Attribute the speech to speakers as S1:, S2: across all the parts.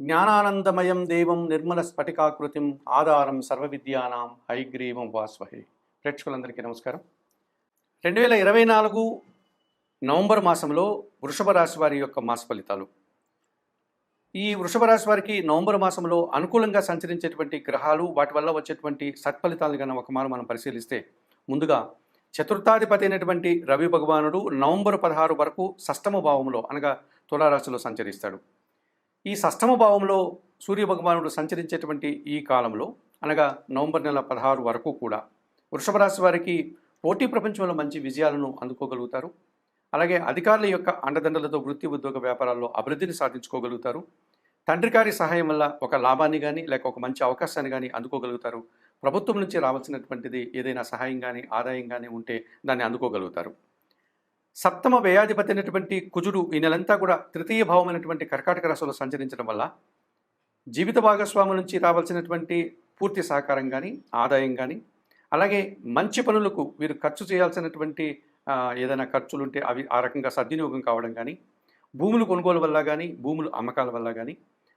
S1: జ్ఞానానందమయం దేవం నిర్మల స్ఫటికాకృతిం ఆధారం సర్వ విద్యానాం హైగ్రీవం వాస్వహి. ప్రేక్షకులందరికీ నమస్కారం. రెండు వేల ఇరవై నాలుగు నవంబర్ మాసంలో వృషభ రాశి వారి యొక్క మాస ఫలితాలు. ఈ వృషభ రాశి వారికి నవంబర్ మాసంలో అనుకూలంగా సంచరించేటువంటి గ్రహాలు వాటి వల్ల వచ్చేటువంటి సత్ఫలితాలు కన్నా ఒక మారు మనం పరిశీలిస్తే ముందుగా చతుర్థాధిపతి అయినటువంటి రవి భగవానుడు నవంబర్ పదహారు వరకు సష్టమ భావంలో అనగా తులారాశిలో సంచరిస్తాడు. ఈ షష్టమ భావంలో సూర్య భగవానుడు సంచరించేటువంటి ఈ కాలంలో అనగా నవంబర్ నెల పదహారు వరకు కూడా వృషభ రాశి వారికి పోటీ ప్రపంచంలో మంచి విజయాలను అందుకోగలుగుతారు. అలాగే అధికారుల యొక్క అండదండలతో వృత్తి ఉద్యోగ వ్యాపారాల్లో అభివృద్ధిని సాధించుకోగలుగుతారు. తండ్రి గారి సహాయం వల్ల ఒక లాభాన్ని కానీ లేక ఒక మంచి అవకాశాన్ని కానీ అందుకోగలుగుతారు. ప్రభుత్వం నుంచి రావాల్సినటువంటిది ఏదైనా సహాయం కానీ ఆదాయం కానీ ఉంటే దాన్ని అందుకోగలుగుతారు. సప్తమ వ్యయాధిపతి అయినటువంటి కుజుడు ఈ నెలంతా కూడా తృతీయ భావమైనటువంటి కర్కాటక రాశిలో సంచరించడం వల్ల జీవిత భాగస్వామి నుంచి రావాల్సినటువంటి పూర్తి సహకారం కానీ ఆదాయం కానీ అలాగే మంచి పనులకు వీరు ఖర్చు చేయాల్సినటువంటి ఏదైనా ఖర్చులు ఉంటే అవి ఆ రకంగా సద్వినియోగం కావడం కానీ భూములు కొనుగోలు వల్ల కానీ భూములు అమ్మకాల వల్ల కానీ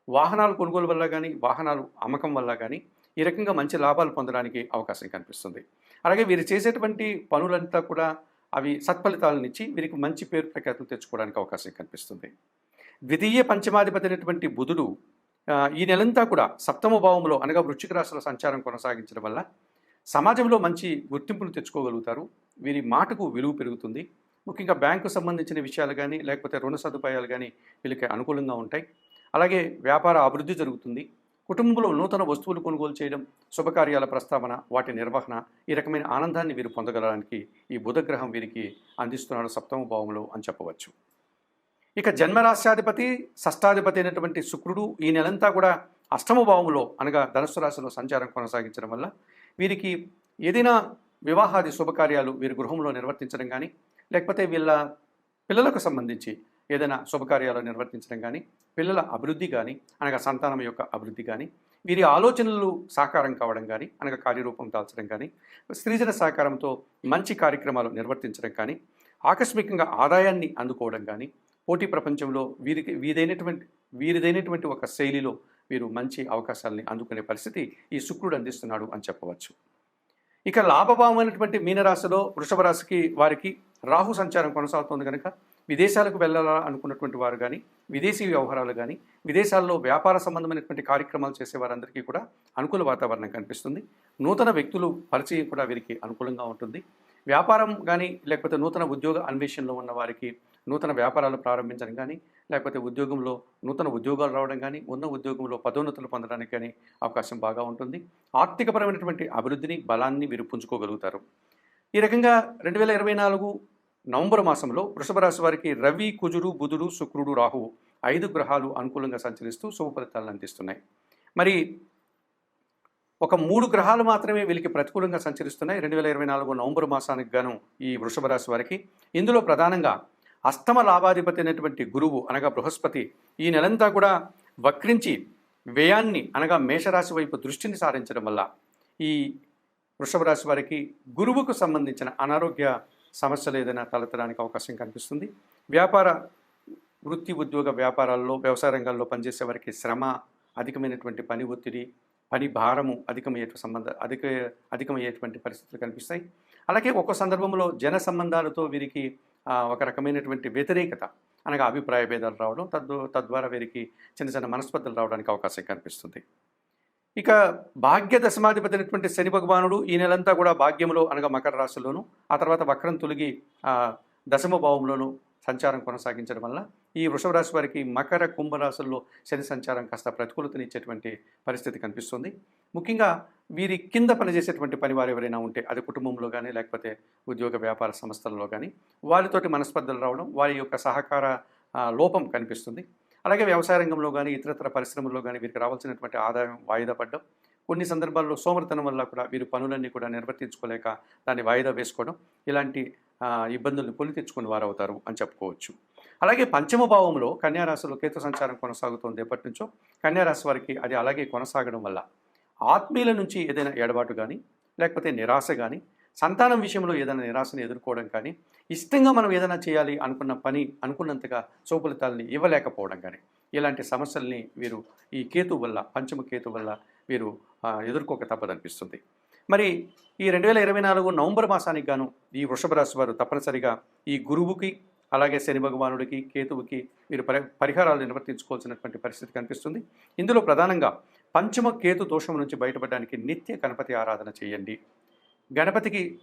S1: వాహనాలు కొనుగోలు వల్ల కానీ వాహనాలు అమ్మకం వల్ల కానీ ఈ రకంగా మంచి లాభాలు పొందడానికి అవకాశం కనిపిస్తుంది. అలాగే వీరు చేసేటువంటి పనులంతా కూడా అవి సత్ఫలితాలనిచ్చి వీరికి మంచి పేరు ప్రఖ్యాతులు తెచ్చుకోవడానికి అవకాశం కనిపిస్తుంది. ద్వితీయ పంచమాధిపతి అయినటువంటి బుధుడు ఈ నెలంతా కూడా సప్తమ భావంలో అనగా వృశ్చిక రాశుల సంచారం కొనసాగించడం వల్ల సమాజంలో మంచి గుర్తింపును తెచ్చుకోగలుగుతారు. వీరి మాటకు విలువ పెరుగుతుంది. ముఖ్యంగా బ్యాంకు సంబంధించిన విషయాలు కానీ లేకపోతే రుణ సదుపాయాలు కానీ వీళ్ళకి అనుకూలంగా ఉంటాయి. అలాగే వ్యాపార అభివృద్ధి జరుగుతుంది. కుటుంబంలో నూతన వస్తువులు కొనుగోలు చేయడం శుభకార్యాల ప్రస్తావన వాటి నిర్వహణ ఈ రకమైన ఆనందాన్ని వీరు పొందగలడానికి ఈ బుధగ్రహం వీరికి అందిస్తున్నాడు సప్తమ భావంలో అని చెప్పవచ్చు. ఇక జన్మరాశ్యాధిపతి షష్టాధిపతి అయినటువంటి శుక్రుడు ఈ నెలంతా కూడా అష్టమ భావంలో అనగా ధనుసు రాశిలో సంచారం కొనసాగించడం వల్ల వీరికి ఏదైనా వివాహాది శుభకార్యాలు వీరి గృహంలో నిర్వర్తించడం కానీ లేకపోతే వీళ్ళ పిల్లలకు సంబంధించి ఏదైనా శుభకార్యాలు నిర్వర్తించడం కానీ పిల్లల అభివృద్ధి కానీ అనగా సంతానం యొక్క అభివృద్ధి కానీ వీరి ఆలోచనలు సాకారం కావడం కానీ అనగా కార్యరూపం దాల్చడం కానీ స్త్రీజన సహకారంతో మంచి కార్యక్రమాలు నిర్వర్తించడం కానీ ఆకస్మికంగా ఆదాయాన్ని అందుకోవడం కానీ పోటీ ప్రపంచంలో వీరికి వీరైనటువంటి వీరిదైనటువంటి ఒక శైలిలో వీరు మంచి అవకాశాలని అందుకునే పరిస్థితి ఈ శుక్రుడు అందిస్తున్నాడు అని చెప్పవచ్చు. ఇక లాభభావమైనటువంటి మీనరాశిలో వృషభ రాశికి వారికి రాహు సంచారం కొనసాగుతుంది కనుక విదేశాలకు వెళ్ళాలా అనుకున్నటువంటి వారు కానీ విదేశీ వ్యవహారాలు కానీ విదేశాల్లో వ్యాపార సంబంధమైనటువంటి కార్యక్రమాలు చేసే వారందరికీ కూడా అనుకూల వాతావరణం కనిపిస్తుంది. నూతన వ్యక్తులు పరిచయం కూడా వీరికి అనుకూలంగా ఉంటుంది. వ్యాపారం కానీ లేకపోతే నూతన ఉద్యోగ అన్వేషణలో ఉన్న వారికి నూతన వ్యాపారాలు ప్రారంభించడం కానీ లేకపోతే ఉద్యోగంలో నూతన ఉద్యోగాలు రావడం కానీ ఉన్న ఉద్యోగంలో పదోన్నతులు పొందడానికి కానీ అవకాశం బాగా ఉంటుంది. ఆర్థికపరమైనటువంటి అభివృద్ధిని బలాన్ని వీరు పుంజుకోగలుగుతారు. ఈ రకంగా రెండు వేల ఇరవై నాలుగు నవంబర్ మాసంలో వృషభ రాశి వారికి రవి కుజుడు బుధుడు శుక్రుడు రాహువు ఐదు గ్రహాలు అనుకూలంగా సంచరిస్తూ శుభ ఫలితాలను అందిస్తున్నాయి. మరి ఒక మూడు గ్రహాలు మాత్రమే వీళ్ళకి ప్రతికూలంగా సంచరిస్తున్నాయి. రెండు వేల ఇరవై నాలుగు నవంబర్ మాసానికి గాను ఈ వృషభ రాశి వారికి. ఇందులో ప్రధానంగా అష్టమ లాభాధిపతి అయినటువంటి గురువు అనగా బృహస్పతి ఈ నెలంతా కూడా వక్రించి వ్యయాన్ని అనగా మేషరాశి వైపు దృష్టిని సారించడం వల్ల ఈ వృషభ రాశి వారికి గురువుకు సంబంధించిన అనారోగ్య సమస్యలు ఏదైనా తలెత్తడానికి అవకాశం కనిపిస్తుంది. వ్యాపార వృత్తి ఉద్యోగ వ్యాపారాల్లో వ్యవసాయ రంగాల్లో పనిచేసే వారికి శ్రమ అధికమైనటువంటి పని ఒత్తిడి పని భారము అధికమయ్యే సంబంధ అధిక అధికమయ్యేటువంటి పరిస్థితులు కనిపిస్తాయి. అలాగే ఒక్కో సందర్భంలో జన సంబంధాలతో వీరికి ఒక రకమైనటువంటి వ్యతిరేకత అనగా అభిప్రాయ భేదాలు రావడం తద్దు తద్వారా వీరికి చిన్న చిన్న మనస్పర్ధలు రావడానికి అవకాశం కనిపిస్తుంది. ఇక భాగ్య దశమాధిపతి అయినటువంటి శని భగవానుడు ఈ నెలంతా కూడా భాగ్యంలో అనగా మకర రాశిలోను ఆ తర్వాత వక్రం తొలగి దశమ భావంలోను సంచారం కొనసాగించడం వల్ల ఈ వృషభ రాశి వారికి మకర కుంభరాశుల్లో శని సంచారం కాస్త ప్రతికూలతనిచ్చేటువంటి పరిస్థితి కనిపిస్తుంది. ముఖ్యంగా వీరి కింద పనిచేసేటువంటి పని వారు ఎవరైనా ఉంటే అది కుటుంబంలో కానీ లేకపోతే ఉద్యోగ వ్యాపార సంస్థల్లో కానీ వారితోటి మనస్పర్ధలు రావడం వారి యొక్క సహకార లోపం కనిపిస్తుంది. అలాగే వ్యవసాయ రంగంలో కానీ ఇతరతర పరిశ్రమల్లో కానీ వీరికి రావాల్సినటువంటి ఆదాయం వాయిదా పడ్డం. కొన్ని సందర్భాల్లో సోమరతనం వల్ల కూడా వీరు పనులన్నీ కూడా నిర్వర్తించుకోలేక దాన్ని వాయిదా వేసుకోవడం ఇలాంటి ఆ, ఇబ్బందుల్ని కొని తెచ్చుకుని వారు అవుతారు అని చెప్పుకోవచ్చు. అలాగే పంచమ భావంలో కన్యారాశిలో కేతు సంచారం కొనసాగుతోంది ఎప్పటి నుంచో కన్యారాశి వారికి అది అలాగే కొనసాగడం వల్ల ఆత్మీయుల నుంచి ఏదైనా ఎడబాటు కానీ లేకపోతే నిరాశ కానీ సంతానం విషయంలో ఏదైనా నిరాశను ఎదుర్కోవడం కానీ ఇష్టంగా మనం ఏదైనా చేయాలి అనుకున్న పని అనుకున్నంతగా సౌఫలితాలని ఇవ్వలేకపోవడం కానీ ఇలాంటి సమస్యల్ని వీరు ఈ కేతు వల్ల పంచమ కేతు వల్ల వీరు ఎదుర్కోక తప్పదనిపిస్తుంది. మరి ఈ రెండు వేల ఇరవై నాలుగు నవంబర్ మాసానికి గాను ఈ వృషభ రాశి వారు తప్పనిసరిగా ఈ గురువుకి అలాగే శని భగవానుడికి కేతువుకి మీరు పరి పరిహారాలు నిర్వర్తించుకోవాల్సినటువంటి పరిస్థితి కనిపిస్తుంది. ఇందులో ప్రధానంగా పంచమ కేతు దోషం నుంచి బయటపడడానికి నిత్య గణపతి ఆరాధన చేయండి. గణపతికి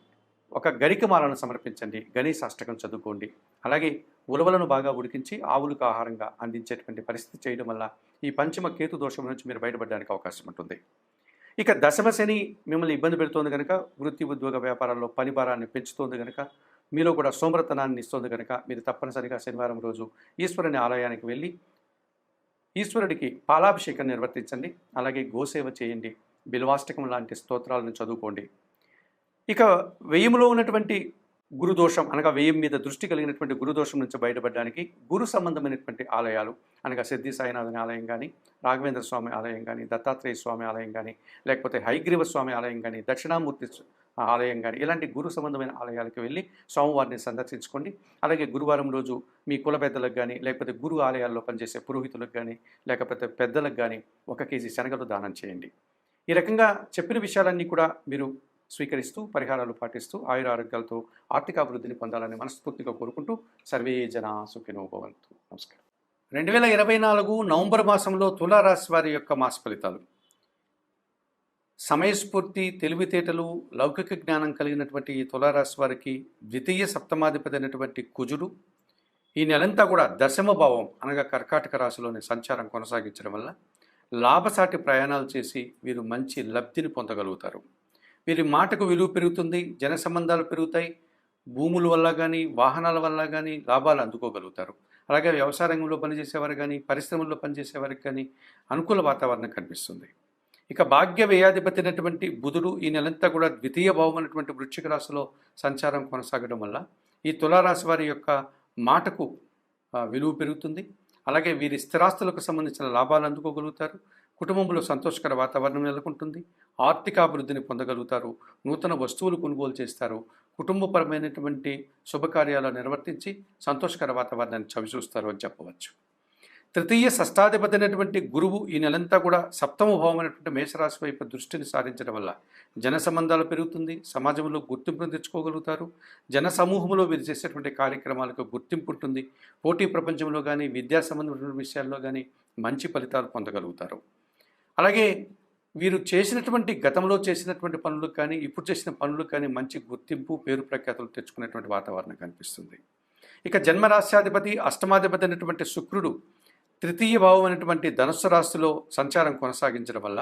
S1: ఒక గరికమాలను సమర్పించండి. గణేష్ అష్టకం చదువుకోండి. అలాగే ఉలవలను బాగా ఉడికించి ఆవులకు ఆహారంగా అందించేటువంటి పరిస్థితి చేయడం వల్ల ఈ పంచమ కేతు దోషం నుంచి మీరు బయటపడడానికి అవకాశం ఉంటుంది. ఇక దశమ శని మిమ్మల్ని ఇబ్బంది పెడుతోంది కనుక వృత్తి ఉద్యోగ వ్యాపారాల్లో పని భారాన్ని పెంచుతోంది కనుక మీలో కూడా సోమరతనాన్ని ఇస్తుంది కనుక మీరు తప్పనిసరిగా శనివారం రోజు ఈశ్వరుని ఆలయానికి వెళ్ళి ఈశ్వరుడికి పాలాభిషేకం నిర్వర్తించండి. అలాగే గోసేవ చేయండి. బిల్వాష్టకం లాంటి స్తోత్రాలను చదువుకోండి. ఇక వ్యయంలో ఉన్నటువంటి గురుదోషం అనగా వ్యయం మీద దృష్టి కలిగినటువంటి గురుదోషం నుంచి బయటపడడానికి గురు సంబంధమైనటువంటి ఆలయాలు అనగా సిద్ధి సాయినాథని ఆలయం కానీ రాఘవేంద్ర స్వామి ఆలయం కానీ దత్తాత్రేయ స్వామి ఆలయం కానీ లేకపోతే హైగ్రీవ స్వామి ఆలయం కానీ దక్షిణామూర్తి ఆలయం కానీ ఇలాంటి గురు సంబంధమైన ఆలయాలకు వెళ్ళి స్వామివారిని సందర్శించుకోండి. అలాగే గురువారం రోజు మీ కుల పెద్దలకు కానీ లేకపోతే గురు ఆలయాల్లో పనిచేసే పురోహితులకు కానీ లేకపోతే పెద్దలకు కానీ ఒక కేజీ శనగలు దానం చేయండి. ఈ రకంగా చెప్పిన విషయాలన్నీ కూడా మీరు స్వీకరిస్తూ పరిహారాలు పాటిస్తూ ఆయుర ఆరోగ్యాలతో ఆర్థికాభివృద్ధిని పొందాలని మనస్ఫూర్తిగా కోరుకుంటూ సర్వే జన సుఖినోభవంతు నమస్కారం. రెండు వేల ఇరవై నాలుగు నవంబర్ మాసంలో తులారాశి వారి యొక్క మాస ఫలితాలు. సమయస్ఫూర్తి తెలివితేటలు లౌకిక జ్ఞానం కలిగినటువంటి ఈ తులారాశి వారికి ద్వితీయ సప్తమాధిపతి అయినటువంటి కుజుడు ఈ నెలంతా కూడా దశమ భావం అనగా కర్కాటక రాశిలోని సంచారం కొనసాగించడం వల్ల లాభసాటి ప్రయాణాలు చేసి వీరు మంచి లబ్ధిని పొందగలుగుతారు. వీరి మాటకు విలువ పెరుగుతుంది జన సంబంధాలు పెరుగుతాయి భూముల వల్ల కానీ వాహనాల వల్ల కానీ లాభాలు అందుకోగలుగుతారు. అలాగే వ్యవసాయ రంగంలో పనిచేసేవారు కానీ పరిశ్రమల్లో పనిచేసేవారికి కానీ అనుకూల వాతావరణం కనిపిస్తుంది. ఇక భాగ్య వ్యయాధిపతి అయినటువంటి బుధుడు ఈ నెలంతా కూడా ద్వితీయ భావం అనేటువంటి వృశ్చిక రాశిలో సంచారం కొనసాగడం వల్ల ఈ తులారాశి వారి యొక్క మాటకు విలువ పెరుగుతుంది. అలాగే వీరి స్థిరాస్తులకు సంబంధించిన లాభాలు అందుకోగలుగుతారు. కుటుంబంలో సంతోషకర వాతావరణం నెలకొంటుంది. ఆర్థికాభివృద్ధిని పొందగలుగుతారు. నూతన వస్తువులు కొనుగోలు చేస్తారు. కుటుంబపరమైనటువంటి శుభకార్యాలు నిర్వర్తించి సంతోషకర వాతావరణాన్ని చవిచూస్తారు అని చెప్పవచ్చు. తృతీయ షష్టాధిపతి అయినటువంటి గురువు ఈ నెలంతా కూడా సప్తమ భావం అయినటువంటి మేషరాశి వైపు దృష్టిని సారించడం వల్ల జన సంబంధాలు పెరుగుతుంది. సమాజంలో గుర్తింపును తెచ్చుకోగలుగుతారు. జన సమూహంలో వీరు చేసేటువంటి కార్యక్రమాలకు గుర్తింపు ఉంటుంది. పోటీ ప్రపంచంలో కానీ విద్యా సంబంధమైన విషయాల్లో కానీ మంచి ఫలితాలు పొందగలుగుతారు. అలాగే వీరు చేసినటువంటి గతంలో చేసినటువంటి పనులకు కానీ ఇప్పుడు చేసిన పనులకు కానీ మంచి గుర్తింపు పేరు ప్రఖ్యాతులు తెచ్చుకునేటువంటి వాతావరణం కనిపిస్తుంది. ఇక జన్మరాశ్యాధిపతి అష్టమాధిపతి అయినటువంటి శుక్రుడు తృతీయ భావం అయినటువంటి ధనుస్సు రాశిలో సంచారం కొనసాగించడం వల్ల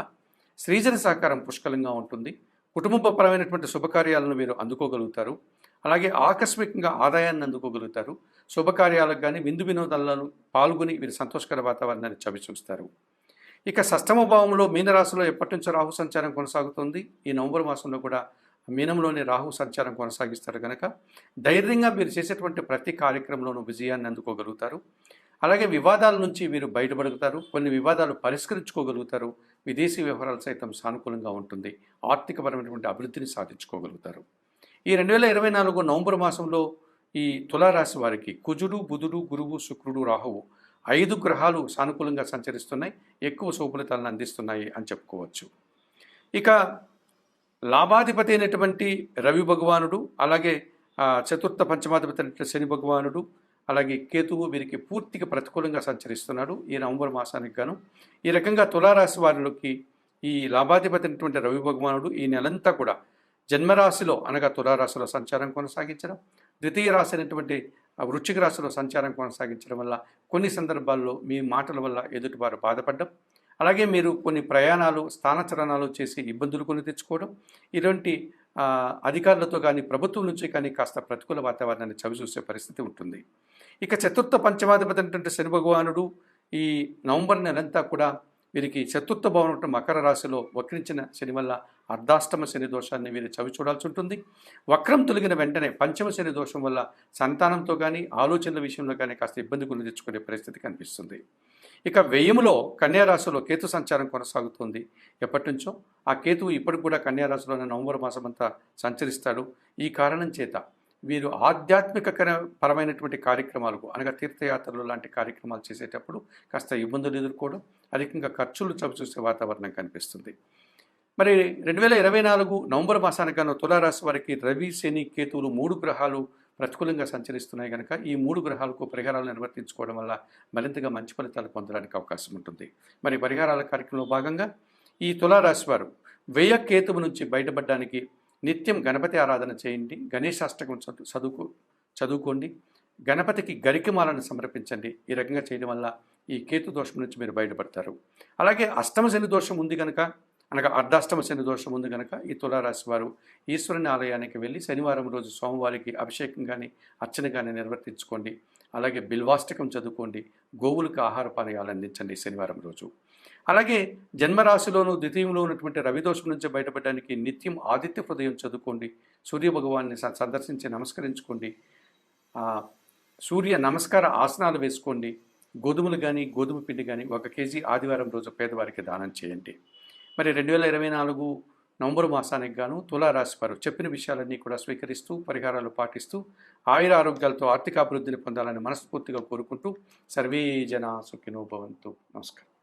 S1: శ్రీజన సహకారం పుష్కలంగా ఉంటుంది. కుటుంబపరమైనటువంటి శుభకార్యాలను వీరు అందుకోగలుగుతారు. అలాగే ఆకస్మికంగా ఆదాయాన్ని అందుకోగలుగుతారు. శుభకార్యాలకు కానీ విందు వినోదాలను పాల్గొని వీరు సంతోషకర వాతావరణాన్ని చవిచూస్తారు. ఇక సష్టమ భావంలో మీనరాశిలో ఎప్పటి నుంచో రాహు సంచారం కొనసాగుతుంది. ఈ నవంబర్ మాసంలో కూడా మీనంలోని రాహు సంచారం కొనసాగిస్తారు కనుక ధైర్యంగా మీరు చేసేటువంటి ప్రతి కార్యక్రమంలోనూ విజయాన్ని అందుకోగలుగుతారు. అలాగే వివాదాల నుంచి వీరు బయటపడుగుతారు. కొన్ని వివాదాలు పరిష్కరించుకోగలుగుతారు. విదేశీ వ్యవహారాలు సైతం సానుకూలంగా ఉంటుంది. ఆర్థికపరమైనటువంటి అభివృద్ధిని సాధించుకోగలుగుతారు. ఈ రెండు వేల ఇరవై నాలుగు నవంబర్ మాసంలో ఈ తులారాశి వారికి కుజుడు బుధుడు గురువు శుక్రుడు రాహువు ఐదు గ్రహాలు సానుకూలంగా సంచరిస్తున్నాయి ఎక్కువ శుభఫలితాలను అందిస్తున్నాయి అని చెప్పుకోవచ్చు. ఇక లాభాధిపతి అయినటువంటి రవి భగవానుడు అలాగే చతుర్థ పంచమాధిపతి అయినటువంటి శని భగవానుడు అలాగే కేతువు వీరికి పూర్తిగా ప్రతికూలంగా సంచరిస్తున్నాడు ఈ నవంబర్ మాసానికి గాను. ఈ రకంగా తులారాశి వారిలోకి ఈ లాభాధిపతి అయినటువంటి రవి భగవానుడు ఈ నెలంతా కూడా జన్మరాశిలో అనగా తులారాశిలో సంచారం కొనసాగించడం ద్వితీయ రాశి అయినటువంటి వృశ్చిక రాశిలో సంచారం కొనసాగించడం వల్ల కొన్ని సందర్భాల్లో మీ మాటల వల్ల ఎదుటివారు బాధపడడం అలాగే మీరు కొన్ని ప్రయాణాలు స్థానచలనాలు చేసి ఇబ్బందులు కొని తెచ్చుకోవడం ఇటువంటి అధికారులతో కానీ ప్రభుత్వం నుంచి కానీ కాస్త ప్రతికూల వాతావరణాన్ని చవిచూసే పరిస్థితి ఉంటుంది. ఇక చతుర్థ పంచమాధిపతి అంటే శని భగవానుడు ఈ నవంబర్ నెలంతా కూడా వీరికి చతుర్థ భవనం మకర రాశిలో వక్రించిన శని వల్ల అర్ధాష్టమ శని దోషాన్ని వీరు చవి చూడాల్సి ఉంటుంది. వక్రం తొలగిన వెంటనే పంచమ శని దోషం వల్ల సంతానంతో కానీ ఆలోచనల విషయంలో కానీ కాస్త ఇబ్బంది గురి తెచ్చుకునే పరిస్థితి కనిపిస్తుంది. ఇక వ్యయములో కన్యారాశిలో కేతు సంచారం కొనసాగుతుంది. ఎప్పటి నుంచో ఆ కేతువు ఇప్పటికి కూడా కన్యారాశిలోనే నవంబర్ మాసం అంతా సంచరిస్తాడు. ఈ కారణం చేత వీరు ఆధ్యాత్మిక పరమైనటువంటి కార్యక్రమాలకు అనగా తీర్థయాత్రలు లాంటి కార్యక్రమాలు చేసేటప్పుడు కాస్త ఇబ్బందులు ఎదుర్కోవడం అధికంగా ఖర్చులు చవిచూసే వాతావరణం కనిపిస్తుంది. మరి రెండు వేల ఇరవై నాలుగు నవంబర్ మాసానికను తులారాశి వారికి రవి శని కేతువులు మూడు గ్రహాలు ప్రతికూలంగా సంచరిస్తున్నాయి కనుక ఈ మూడు గ్రహాలకు పరిహారాలు నిర్వర్తించుకోవడం వల్ల మరింతగా మంచి ఫలితాలు పొందడానికి అవకాశం ఉంటుంది. మరి పరిహారాల కార్యక్రమంలో భాగంగా ఈ తులారాశి వారు వ్యయ కేతువు నుంచి బయటపడడానికి నిత్యం గణపతి ఆరాధన చేయండి గణేశాష్టకం చదువు చదువుకు చదువుకోండి గణపతికి గరికమాలను సమర్పించండి. ఈ రకంగా చేయడం వల్ల ఈ కేతు దోషం నుంచి మీరు బయటపడతారు. అలాగే అష్టమ శని దోషం ఉంది కనుక అనగా అర్ధాష్టమ శని దోషం ఉంది కనుక ఈ తులారాశి వారు ఈశ్వరుని ఆలయానికి వెళ్ళి శనివారం రోజు స్వామివారికి అభిషేకం కానీ అర్చన కానీ నిర్వర్తించుకోండి. అలాగే బిల్వాష్టకం చదువుకోండి. గోవులకు ఆహార పానీయాలు అందించండి శనివారం రోజు. అలాగే జన్మరాశిలోను ద్వితీయంలో ఉన్నటువంటి రవిదోషం నుంచి బయటపడడానికి నిత్యం ఆదిత్య హృదయం చదువుకోండి. సూర్య భగవాన్ని సందర్శించి నమస్కరించుకోండి. సూర్య నమస్కార ఆసనాలు వేసుకోండి. గోధుమలు కానీ గోధుమ పిండి కానీ ఒక కేజీ ఆదివారం రోజు పేదవారికి దానం చేయండి. మరి రెండు వేల ఇరవై నాలుగు నవంబర్ మాసానికి గాను తులారాశివారు చెప్పిన విషయాలన్నీ కూడా స్వీకరిస్తూ పరిహారాలు పాటిస్తూ ఆయుర ఆరోగ్యాలతో ఆర్థిక అభివృద్ధిని పొందాలని మనస్ఫూర్తిగా కోరుకుంటూ సర్వే జన సుఖినో భవంతు. నమస్కారం.